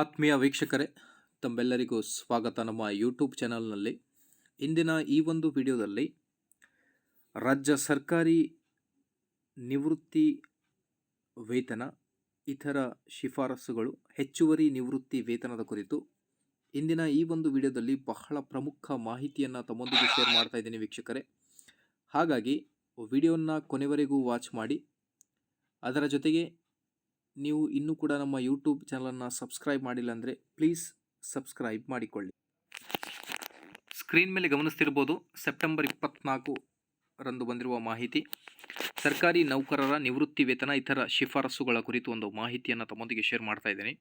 ಆತ್ಮೀಯ ವೀಕ್ಷಕರೇ, ತಮ್ಮೆಲ್ಲರಿಗೂ ಸ್ವಾಗತ ನಮ್ಮ ಯೂಟ್ಯೂಬ್ ಚಾನಲ್ನಲ್ಲಿ ಇಂದಿನ ಈ ಒಂದು ವಿಡಿಯೋದಲ್ಲಿ ರಾಜ್ಯ ಸರ್ಕಾರಿ ನಿವೃತ್ತಿ ವೇತನ, ಇತರ ಶಿಫಾರಸುಗಳು, ಹೆಚ್ಚುವರಿ ನಿವೃತ್ತಿ ವೇತನದ ಕುರಿತು ಇಂದಿನ ಈ ಒಂದು ವಿಡಿಯೋದಲ್ಲಿ ಬಹಳ ಪ್ರಮುಖ ಮಾಹಿತಿಯನ್ನು ತಮ್ಮೊಂದಿಗೆ ಶೇರ್ ಮಾಡ್ತಾ ಇದ್ದೀನಿ ವೀಕ್ಷಕರೇ. ಹಾಗಾಗಿ, ವಿಡಿಯೋನ ಕೊನೆವರೆಗೂ ವಾಚ್ ಮಾಡಿ. ಅದರ ಜೊತೆಗೆ ನೀವು ಇನ್ನೂ ಕೂಡ ನಮ್ಮ ಯೂಟ್ಯೂಬ್ ಚಾನಲನ್ನು ಸಬ್ಸ್ಕ್ರೈಬ್ ಮಾಡಿಲ್ಲ ಅಂದರೆ ಪ್ಲೀಸ್ ಸಬ್ಸ್ಕ್ರೈಬ್ ಮಾಡಿಕೊಳ್ಳಿ. ಸ್ಕ್ರೀನ್ ಮೇಲೆ ಗಮನಿಸ್ತಿರ್ಬೋದು ಸೆಪ್ಟೆಂಬರ್ ಇಪ್ಪತ್ನಾಲ್ಕು ರಂದು ಬಂದಿರುವ ಮಾಹಿತಿ. ಸರ್ಕಾರಿ ನೌಕರರ ನಿವೃತ್ತಿ ವೇತನ, ಇತರ ಶಿಫಾರಸುಗಳ ಕುರಿತು ಒಂದು ಮಾಹಿತಿಯನ್ನು ತಮ್ಮೊಂದಿಗೆ ಶೇರ್ ಮಾಡ್ತಾ ಇದ್ದೀನಿ.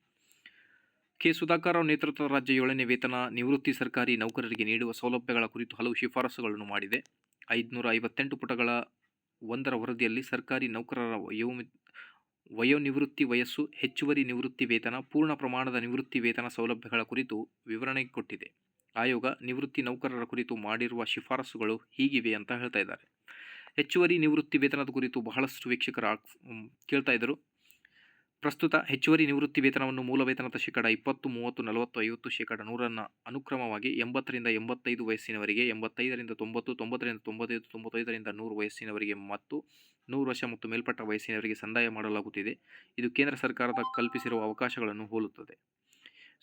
ಕೆ. ಸುಧಾಕರ್ ರಾವ್ ನೇತೃತ್ವದ ರಾಜ್ಯ ಏಳನೇ ವೇತನ, ನಿವೃತ್ತಿ ಸರ್ಕಾರಿ ನೌಕರರಿಗೆ ನೀಡುವ ಸೌಲಭ್ಯಗಳ ಕುರಿತು ಹಲವು ಶಿಫಾರಸುಗಳನ್ನು ಮಾಡಿದೆ. ಐದುನೂರ ಐವತ್ತೆಂಟು ಪುಟಗಳ ಒಂದರ ವರದಿಯಲ್ಲಿ ಸರ್ಕಾರಿ ನೌಕರರ ವಯೋನಿವೃತ್ತಿ ವಯಸ್ಸು, ಹೆಚ್ಚುವರಿ ನಿವೃತ್ತಿ ವೇತನ, ಪೂರ್ಣ ಪ್ರಮಾಣದ ನಿವೃತ್ತಿ ವೇತನ ಸೌಲಭ್ಯಗಳ ಕುರಿತು ವಿವರಣೆ ಕೊಟ್ಟಿದೆ. ಆಯೋಗ ನಿವೃತ್ತಿ ನೌಕರರ ಕುರಿತು ಮಾಡಿರುವ ಶಿಫಾರಸುಗಳು ಹೀಗಿವೆ ಅಂತ ಹೇಳ್ತಾ ಇದ್ದಾರೆ. ಹೆಚ್ಚುವರಿ ನಿವೃತ್ತಿ ವೇತನದ ಕುರಿತು ಬಹಳಷ್ಟು ವೀಕ್ಷಕರು ಕೇಳ್ತಾ ಇದ್ದರು. ಪ್ರಸ್ತುತ ಹೆಚ್ಚುವರಿ ನಿವೃತ್ತಿ ವೇತನವನ್ನು ಮೂಲ ವೇತನದ ಶೇಕಡ ಇಪ್ಪತ್ತು, ಮೂವತ್ತು, ನಲವತ್ತು, ಐವತ್ತು ಶೇಕಡ ನೂರನ್ನು ಅನುಕ್ರಮವಾಗಿ ಎಂಬತ್ತರಿಂದ ಎಂಬತ್ತೈದು ವಯಸ್ಸಿನವರಿಗೆ, ಎಂಬತ್ತೈದರಿಂದ ತೊಂಬತ್ತು, ತೊಂಬತ್ತರಿಂದ ತೊಂಬತ್ತೈದು, ತೊಂಬತ್ತೈದರಿಂದ ನೂರು ವಯಸ್ಸಿನವರಿಗೆ ಮತ್ತು ನೂರು ವರ್ಷ ಮತ್ತು ಮೇಲ್ಪಟ್ಟ ವಯಸ್ಸಿನವರಿಗೆ ಸಂದಾಯ ಮಾಡಲಾಗುತ್ತಿದೆ. ಇದು ಕೇಂದ್ರ ಸರ್ಕಾರದ ಕಲ್ಪಿಸಿರುವ ಅವಕಾಶಗಳನ್ನು ಹೋಲುತ್ತದೆ.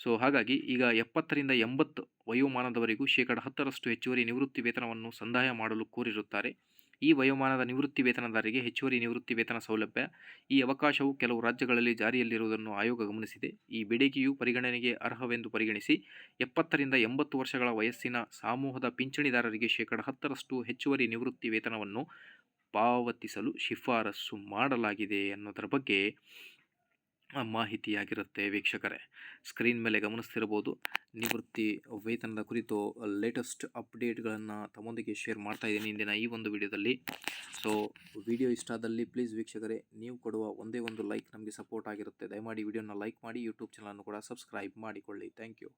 ಸೊ, ಹಾಗಾಗಿ ಈಗ ಎಪ್ಪತ್ತರಿಂದ ಎಂಬತ್ತು ವಯೋಮಾನದವರೆಗೂ ಶೇಕಡ ಹತ್ತರಷ್ಟು ಹೆಚ್ಚುವರಿ ನಿವೃತ್ತಿ ವೇತನವನ್ನು ಸಂದಾಯ ಮಾಡಲು ಕೋರಿರುತ್ತಾರೆ. ಈ ವಯೋಮಾನದ ನಿವೃತ್ತಿ ವೇತನದಾರರಿಗೆ ಹೆಚ್ಚುವರಿ ನಿವೃತ್ತಿ ವೇತನ ಸೌಲಭ್ಯ ಈ ಅವಕಾಶವು ಕೆಲವು ರಾಜ್ಯಗಳಲ್ಲಿ ಜಾರಿಯಲ್ಲಿರುವುದನ್ನು ಆಯೋಗ ಗಮನಿಸಿದೆ. ಈ ಬೇಡಿಕೆಯು ಪರಿಗಣನೆಗೆ ಅರ್ಹವೆಂದು ಪರಿಗಣಿಸಿ ಎಪ್ಪತ್ತರಿಂದ ಎಂಬತ್ತು ವರ್ಷಗಳ ವಯಸ್ಸಿನ ಸಮೂಹದ ಪಿಂಚಣಿದಾರರಿಗೆ ಶೇಕಡ ಹತ್ತರಷ್ಟು ಹೆಚ್ಚುವರಿ ನಿವೃತ್ತಿ ವೇತನವನ್ನು ಪಾವತಿಸಲು ಶಿಫಾರಸು ಮಾಡಲಾಗಿದೆ ಅನ್ನೋದರ ಬಗ್ಗೆ ಮಾಹಿತಿಯಾಗಿರುತ್ತೆ ವೀಕ್ಷಕರೇ. ಸ್ಕ್ರೀನ್ ಮೇಲೆ ಗಮನಿಸ್ತಿರ್ಬೋದು ನಿವೃತ್ತಿ ವೇತನದ ಕುರಿತು ಲೇಟೆಸ್ಟ್ ಅಪ್ಡೇಟ್ಗಳನ್ನು ತಮ್ಮೊಂದಿಗೆ ಶೇರ್ ಮಾಡ್ತಾ ಇದ್ದೀನಿ ಇಂದಿನ ಈ ಒಂದು ವಿಡಿಯೋದಲ್ಲಿ. ಸೊ ವಿಡಿಯೋ ಇಷ್ಟ ಆದಲ್ಲಿ ಪ್ಲೀಸ್ ವೀಕ್ಷಕರೇ, ನೀವು ಕೊಡುವ ಒಂದೇ ಒಂದು ಲೈಕ್ ನಮಗೆ ಸಪೋರ್ಟ್ ಆಗಿರುತ್ತೆ. ದಯಮಾಡಿ ವಿಡಿಯೋನ ಲೈಕ್ ಮಾಡಿ ಯೂಟ್ಯೂಬ್ ಚಾನಲನ್ನು ಕೂಡ ಸಬ್ಸ್ಕ್ರೈಬ್ ಮಾಡಿಕೊಳ್ಳಿ. Thank you